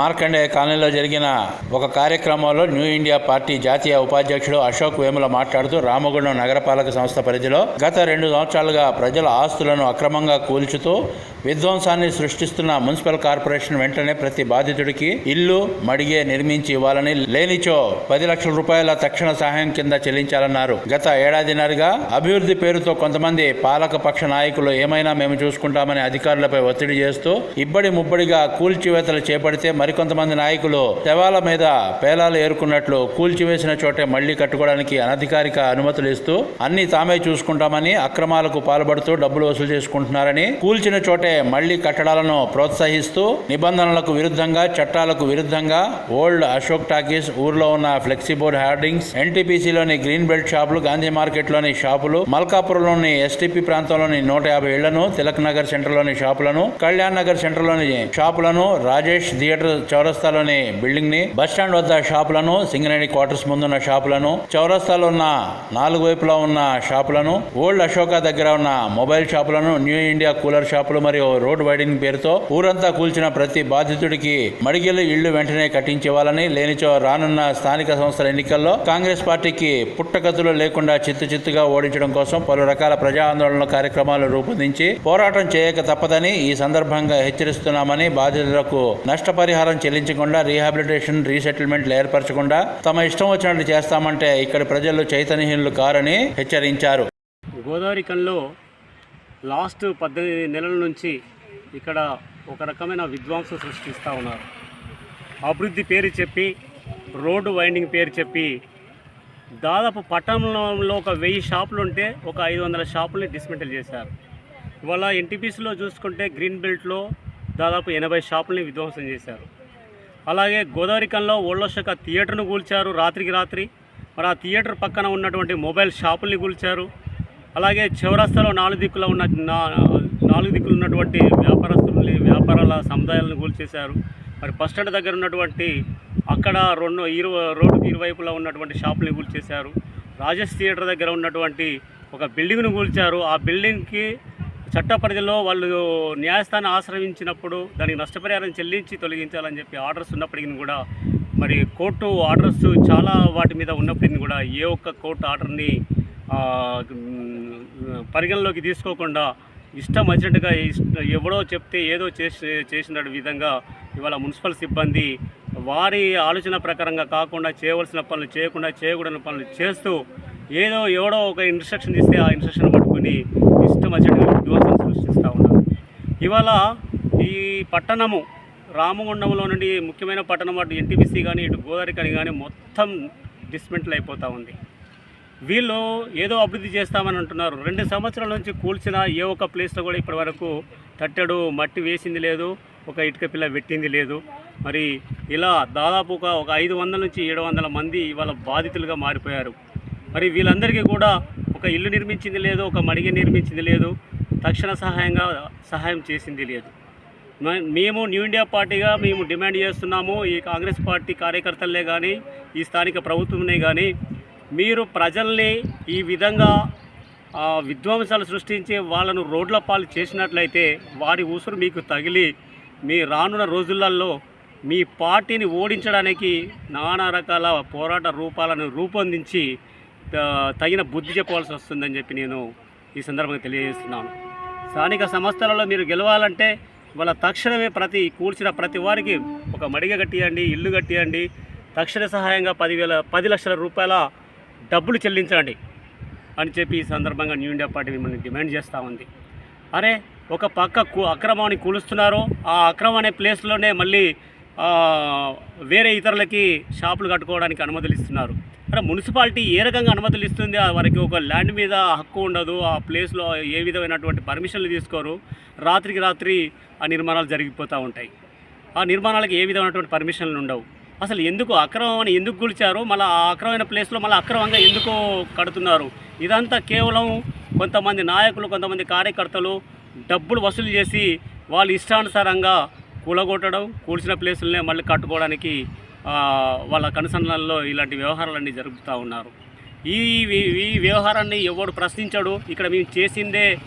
మార్కండే కాలనీలో జరిగిన ఒక కార్యక్రమంలో న్యూ ఇండియా పార్టీ జాతీయ ఉపాధ్యక్షుడు అశోక్ వేముల మాట్లాడుతూ రామగుండం నగరపాలక సంస్థ పరిధిలో గత రెండు సంవత్సరాలుగా ప్రజల ఆస్తులను అక్రమంగా కూల్చుతూ విధ్వంసాన్ని సృష్టిస్తున్న మున్సిపల్ కార్పొరేషన్ వెంటనే ప్రతి బాధితుడికి ఇల్లు మడిగే నిర్మించి ఇవ్వాలని లేనిచో పది లక్షల రూపాయల తక్షణ సహాయం కింద చెల్లించాలన్నారు. గత ఏడాదిన్నరగా అభివృద్ధి పేరుతో కొంతమంది పాలక పక్ష నాయకులు ఏమైనా మేము చూసుకుంటామని అధికారులపై ఒత్తిడి చేస్తూ ఇబ్బడి ముబ్బడిగా కూల్చివేతలు చేపడితే మరికొంతమంది నాయకులు శవాల మీద పేలాలు ఏరుకున్నట్లు కూల్చివేసిన చోటే మళ్ళీ కట్టుకోవడానికి అనధికారిక అనుమతులు ఇస్తూ అన్ని తామే చూసుకుంటామని అక్రమాలకు పాల్పడుతూ డబ్బులు వసూలు చేసుకుంటున్నారని కూల్చిన చోటే మళ్ళీ కట్టడాలను ప్రోత్సహిస్తూ నిబంధనలకు విరుద్ధంగా చట్టాలకు విరుద్ధంగా ఓల్డ్ అశోక్ టాకీస్ ఊర్లో ఉన్న ఫ్లెక్సిబోర్డ్ హార్డింగ్స్ ఎన్టీపీసీలోని గ్రీన్ బెల్ట్ షాపులు గాంధీ మార్కెట్లోని షాపులు మల్కాపురంలోని ఎస్టీపీ ప్రాంతంలోని నూట యాభై ఇళ్ళను తిలక్ నగర్ సెంటర్లోని షాపులను కళ్యాణ్ నగర్ సెంటర్లోని షాపులను రాజేష్ థియేటర్ చౌరస్తాలోని బిల్డింగ్ని బస్టాండ్ వద్ద షాపులను సింగరేణి క్వార్టర్స్ ముందున్న షాపులను చౌరస్తాలో ఉన్న నాలుగు వైపులా ఉన్న షాపులను ఓల్డ్ అశోక దగ్గర ఉన్న మొబైల్ షాపులను న్యూ ఇండియా కూలర్ షాపులు మరియు రోడ్ వైడింగ్ పేరుతో ఊరంతా కూల్చిన ప్రతి బాధితుడికి మడిగిల్లు ఇళ్ళు వెంటనే కట్టించేవాలని లేనిచో రానున్న స్థానిక సంస్థల ఎన్నికల్లో కాంగ్రెస్ పార్టీకి పుట్టగతులు లేకుండా చిత్తు చిత్తుగా ఓడించడం కోసం పలు రకాల ప్రజా ఆందోళన కార్యక్రమాలు రూపొందించి పోరాటం చేయక తప్పదని ఈ సందర్భంగా హెచ్చరిస్తున్నామని బాధితులకు నష్టపరిహారం చెల్లించకుండా రీహాబిలిటేషన్ రీసెటిల్మెంట్లు ఏర్పరచకుండా తమ ఇష్టం వచ్చినట్లు చేస్తామంటే ఇక్కడ ప్రజలు చైతన్యహీనులు కారని హెచ్చరించారు. గోదావరి కన్లో లాస్ట్ పద్దెనిమిది నెలల నుంచి ఇక్కడ ఒక రకమైన విధ్వంసం సృష్టిస్తూ ఉన్నారు. అభివృద్ధి పేరు చెప్పి రోడ్డు వైండింగ్ పేరు చెప్పి దాదాపు పట్టణంలో ఒక వెయ్యి షాపులు ఉంటే ఒక ఐదు వందల షాపుల్ని డిస్మెంటల్ చేశారు. ఇవాళ ఎన్టీపీసీలో చూసుకుంటే గ్రీన్ బెల్ట్లో దాదాపు ఎనభై షాపుల్ని విధ్వంసం చేశారు. అలాగే గోదావరికంలో ఓళ్ళోషక థియేటర్ను కూల్చారు రాత్రికి రాత్రి. మరి ఆ థియేటర్ పక్కన ఉన్నటువంటి మొబైల్ షాపుల్ని కూల్చారు. అలాగే చివరస్తలో నాలుగు దిక్కుల ఉన్న నాలుగు దిక్కులు ఉన్నటువంటి వ్యాపారస్తుల్ని వ్యాపారాల సముదాయాలను కూల్చేశారు. మరి బస్ స్టాండ్ దగ్గర ఉన్నటువంటి అక్కడ రెండు ఇరు రోడ్డుకి ఇరువైపులా ఉన్నటువంటి షాపుల్ని కూల్చేశారు. రాజేష్ థియేటర్ దగ్గర ఉన్నటువంటి ఒక బిల్డింగ్ను కూల్చారు. ఆ బిల్డింగ్కి చట్ట పరిధిలో వాళ్ళు న్యాయస్థానం ఆశ్రయించినప్పుడు దానికి నష్టపరిహారం చెల్లించి తొలగించాలని చెప్పి ఆర్డర్స్ ఉన్నప్పటికీ కూడా మరి కోర్టు ఆర్డర్స్ చాలా వాటి మీద ఉన్నప్పటికీ కూడా ఏ ఒక్క కోర్టు ఆర్డర్ని పరిగణలోకి తీసుకోకుండా ఇష్టం వచ్చినట్టుగా ఎవడో చెప్తే ఏదో చేసి చేసిన విధంగా ఇవాళ మున్సిపల్ సిబ్బంది వారి ఆలోచన ప్రకారంగా కాకుండా చేయవలసిన పనులు చేయకుండా చేయకూడని పనులు చేస్తూ ఏదో ఎవడో ఒక ఇన్స్ట్రక్షన్ ఇస్తే ఆ ఇన్స్ట్రక్షన్ పట్టుకుని ఇష్టం వచ్చినట్టుగా ఇవాళ ఈ పట్టణము రామగుండంలో నుండి ముఖ్యమైన పట్టణం అటు ఎన్టీపీసీ కానీ ఇటు గోదావరి కానీ కానీ మొత్తం డిస్మెంటల్ అయిపోతూ ఉంది. వీళ్ళు ఏదో అభివృద్ధి చేస్తామని అంటున్నారు. రెండు సంవత్సరాల నుంచి కూల్చిన ఏ ఒక్క ప్లేస్లో కూడా ఇప్పటి వరకు తట్టెడు మట్టి వేసింది లేదు ఒక ఇటుక పిల్ల పెట్టింది లేదు. మరి ఇలా దాదాపుగా ఒక ఐదు వందల నుంచి ఏడు వందల మంది ఇవాళ బాధితులుగా మారిపోయారు. మరి వీళ్ళందరికీ కూడా ఒక ఇల్లు నిర్మించింది లేదు ఒక మడిగి నిర్మించింది లేదు తక్షణ సహాయంగా సహాయం చేసింది లేదు. మేము న్యూ ఇండియా పార్టీగా మేము డిమాండ్ చేస్తున్నాము ఈ కాంగ్రెస్ పార్టీ కార్యకర్తలే కానీ ఈ స్థానిక ప్రభుత్వంనే కానీ మీరు ప్రజల్ని ఈ విధంగా విధ్వంసాలు సృష్టించి వాళ్ళను రోడ్ల పాలు చేసినట్లయితే వారి ఊసురు మీకు తగిలి మీ రానున్న రోజులలో మీ పార్టీని ఓడించడానికి నానా రకాల పోరాట రూపాలను రూపొందించి తగిన బుద్ధి చెప్పవలసి వస్తుందని చెప్పి నేను ఈ సందర్భంగా తెలియజేస్తున్నాను. స్థానిక సంస్థలలో మీరు గెలవాలంటే వాళ్ళ తక్షణమే ప్రతి కూల్చిన ప్రతి వారికి ఒక మడిగ కట్టియండి ఇల్లు కట్టియండి తక్షణ సహాయంగా పదివేల పది లక్షల రూపాయల డబ్బులు చెల్లించండి అని చెప్పి ఈ సందర్భంగా న్యూ ఇండియా పార్టీ మిమ్మల్ని డిమాండ్ చేస్తూ ఉంది. అరే ఒక పక్క కు అక్రమాన్ని కూలుస్తున్నారు ఆ అక్రమం అనే ప్లేస్లోనే మళ్ళీ వేరే ఇతరులకి షాపులు కట్టుకోవడానికి అనుమతులు ఇస్తున్నారు. అంటే మున్సిపాలిటీ ఏ రకంగా అనుమతులు ఇస్తుంది? ఆ వారికి ఒక ల్యాండ్ మీద హక్కు ఉండదు. ఆ ప్లేస్లో ఏ విధమైనటువంటి పర్మిషన్లు తీసుకోరు. రాత్రికి రాత్రి ఆ నిర్మాణాలు జరిగిపోతూ ఉంటాయి. ఆ నిర్మాణాలకు ఏ విధమైనటువంటి పర్మిషన్లు ఉండవు. అసలు ఎందుకు అక్రమం అని ఎందుకు గుడిచారు మళ్ళీ ఆ అక్రమమైన ప్లేస్లో మళ్ళీ అక్రమంగా ఎందుకు కడుతున్నారు? ఇదంతా కేవలం కొంతమంది నాయకులు కొంతమంది కార్యకర్తలు డబ్బులు వసూలు చేసి వాళ్ళు ఇష్టానుసారంగా కూలగొట్టడం కూల్చిన ప్లేసులనే మళ్ళీ కట్టుకోవడానికి వాళ్ళ కనుసన్నల్లో ఇలాంటి వ్యవహారాలన్నీ జరుపుతూ ఉన్నారు. ఈ ఈ- వ్యవహారాన్ని ఎవడు ప్రశ్నించాడు ఇక్కడ మేము చేసిందే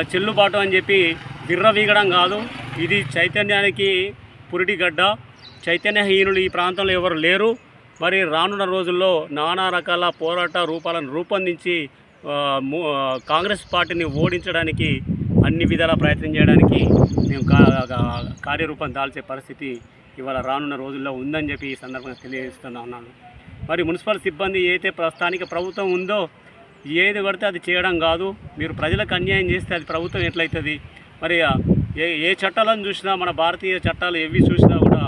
చెల్లుబాటు అని చెప్పి విర్రవీగడం కాదు. ఇది చైతన్యానికి పురిటిగడ్డ. చైతన్యహీనులు ఈ ప్రాంతంలో ఎవరు లేరు. మరి రానున్న రోజుల్లో నానా రకాల పోరాట రూపాలను రూపొందించి కాంగ్రెస్ పార్టీని ఓడించడానికి అన్ని విధాల ప్రయత్నం చేయడానికి మేము కార్యరూపం దాల్చే పరిస్థితి ఇవాళ రానున్న రోజుల్లో ఉందని చెప్పి ఈ సందర్భంగా తెలియజేస్తున్నా ఉన్నాను. మరి మున్సిపల్ సిబ్బంది ఏదైతే ప్రస్తుతానికి ప్రభుత్వం ఉందో ఏది పడితే అది చేయడం కాదు. మీరు ప్రజలకు అన్యాయం చేస్తే అది ప్రభుత్వం ఎట్లయితుంది? మరి ఏ ఏ చట్టాలను చూసినా మన భారతీయ చట్టాలు ఏవి చూసినా కూడా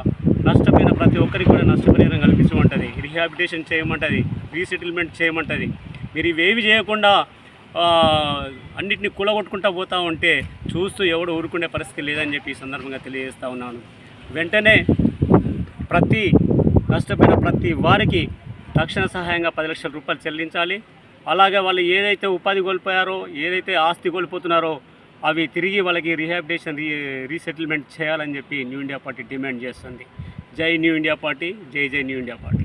నష్టపోయిన ప్రతి ఒక్కరికి కూడా నష్టపరిహారం కల్పించమంటుంది. రిహాబిటేషన్ చేయమంటుంది. రీసెటిల్మెంట్ చేయమంటుంది. మీరు ఇవేవి చేయకుండా అన్నిటిని కూలగొట్టుకుంటా పోతా ఉంటే చూస్తూ ఎవడు ఊరుకునే పరిస్థితి లేదని చెప్పి ఈ సందర్భంగా తెలియజేస్తూ ఉన్నాను. వెంటనే ప్రతి నష్టపోయిన ప్రతి వారికి తక్షణ సహాయంగా పది లక్షల రూపాయలు చెల్లించాలి. అలాగే వాళ్ళు ఏదైతే ఉపాధి కోల్పోయారో ఏదైతే ఆస్తి కోల్పోతున్నారో అవి తిరిగి వాళ్ళకి రీహాబిటేషన్ రీ రీసెటిల్మెంట్ చేయాలని చెప్పి న్యూ ఇండియా పార్టీ డిమాండ్ చేస్తుంది. జై న్యూ ఇండియా పార్టీ జై జై new India party.